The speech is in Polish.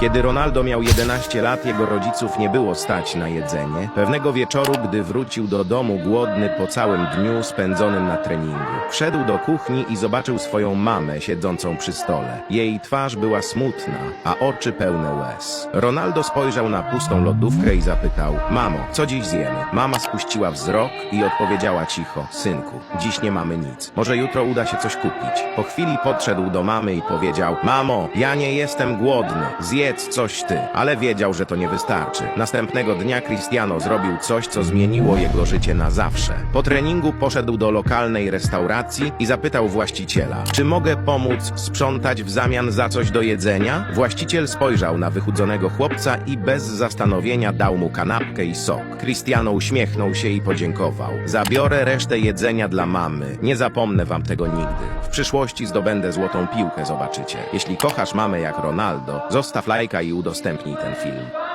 Kiedy Ronaldo miał 11 lat, jego rodziców nie było stać na jedzenie. Pewnego wieczoru, gdy wrócił do domu głodny po całym dniu spędzonym na treningu, wszedł do kuchni i zobaczył swoją mamę siedzącą przy stole. Jej twarz była smutna, a oczy pełne łez. Ronaldo spojrzał na pustą lodówkę i zapytał: Mamo, co dziś zjemy? Mama spuściła wzrok i odpowiedziała cicho: Synku, dziś nie mamy nic. Może jutro uda się coś kupić. Po chwili podszedł do mamy i powiedział: Mamo, ja nie jestem głodny, zjedz coś ty. Ale wiedział, że to nie wystarczy. Następnego dnia Cristiano zrobił coś, co zmieniło jego życie na zawsze. Po treningu poszedł do lokalnej restauracji i zapytał właściciela: Czy mogę pomóc sprzątać w zamian za coś do jedzenia? Właściciel spojrzał na wychudzonego chłopca i bez zastanowienia dał mu kanapkę i sok. Cristiano uśmiechnął się i podziękował. Zabiorę resztę jedzenia dla mamy. Nie zapomnę wam tego nigdy. Przyszłości zdobędę złotą piłkę, zobaczycie. Jeśli kochasz mamę jak Ronaldo, zostaw lajka i udostępnij ten film.